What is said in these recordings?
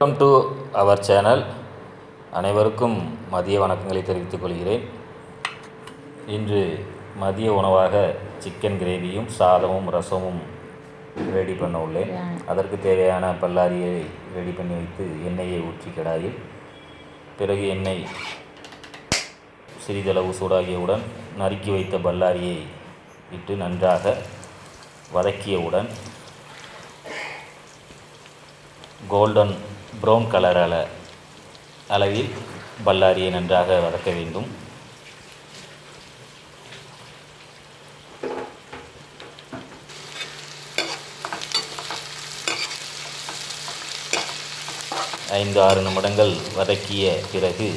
Welcome to our channel அனைவருக்கும் மதிய வணக்கங்களை தெரிவித்துக் கொள்கிறேன். இன்று மதிய உணவாக சிக்கன் கிரேவியும் சாதமும் ரசமும் ரெடி பண்ண உள்ளேன். அதற்கு தேவையான பல்லாரியை ரெடி பண்ணி வைத்து எண்ணெயை ஊற்றி கடாயில். பிறகு எண்ணெய் சிறிதளவு சூடாகியவுடன் நறுக்கி வைத்த பல்லாரியை இட்டு நன்றாக வதக்கியவுடன் கோல்டன் ப்ரௌன் கலர் அள அளவில் பல்லாரியை நன்றாக வதக்க வேண்டும். ஐந்து ஆறு நிமிடங்கள் வதக்கிய பிறகு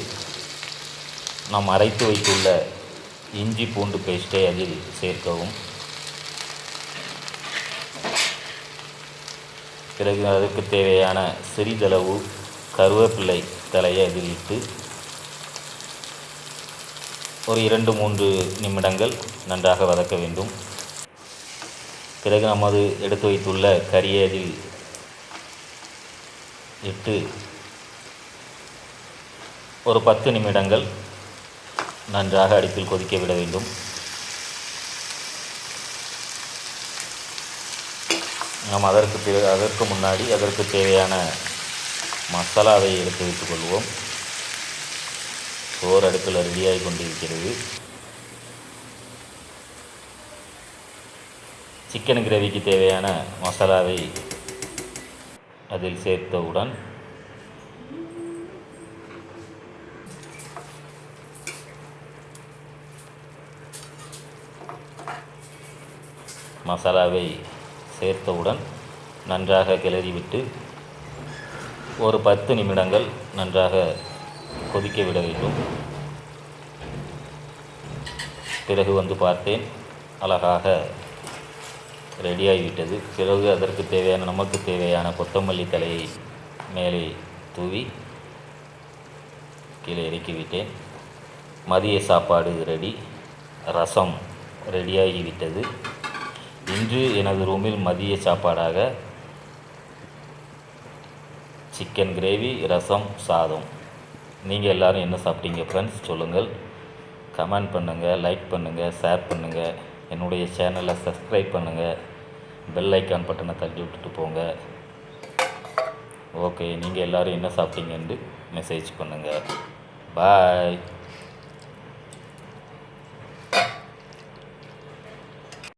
நாம் அரைத்து வைத்துள்ள இஞ்சி பூண்டு பேஸ்ட்டை அதில் சேர்க்கவும். பிறகு அதற்கு தேவையான சிறிதளவு கருவேப்பிள்ளை தலையை அதில் இட்டு ஒரு இரண்டு மூன்று நிமிடங்கள் நன்றாக வதக்க வேண்டும். பிறகு நமது எடுத்து வைத்துள்ள கறியை அதில் இட்டு ஒரு பத்து நிமிடங்கள் நன்றாக அடுப்பில் கொதிக்க விட வேண்டும். நாம் அதற்கு பிறகு அதற்கு முன்னாடி அதற்கு தேவையான மசாலாவை எடுத்து வைத்துக் கொள்வோம் சோறு அடுப்பில் ரெடியாகி கொண்டிருக்கிறது. சிக்கன் கிரேவிக்கு தேவையான மசாலாவை அதில் சேர்த்தவுடன் மசாலாவை சேர்த்தவுடன் நன்றாக கிளறிவிட்டு ஒரு பத்து நிமிடங்கள் நன்றாக கொதிக்க விட வேண்டும். பிறகு வந்து பார்த்தேன் அழகாக ரெடியாகிவிட்டது பிறகு அதற்கு தேவையான நமக்கு தேவையான கொத்தமல்லி தலையை மேலே தூவி கீழே இறக்கிவிட்டேன். மதிய சாப்பாடு ரெடி ரசம் ரெடியாகிவிட்டது இன்று எனது ரூமில் மதிய சாப்பாடாக சிக்கன் கிரேவி ரசம் சாதம். நீங்கள் எல்லோரும் என்ன சாப்பிட்டீங்க ஃப்ரெண்ட்ஸ் சொல்லுங்கள். கமெண்ட் பண்ணுங்கள் லைக் பண்ணுங்கள் ஷேர் பண்ணுங்கள் என்னுடைய சேனலை சப்ஸ்கிரைப் பண்ணுங்கள் பெல் ஐக்கான் பட்டனை தள்ளி விட்டுட்டு போங்க. ஓகே நீங்கள் எல்லோரும் என்ன சாப்பிட்டீங்கன்னு மெசேஜ் பண்ணுங்கள் பாய்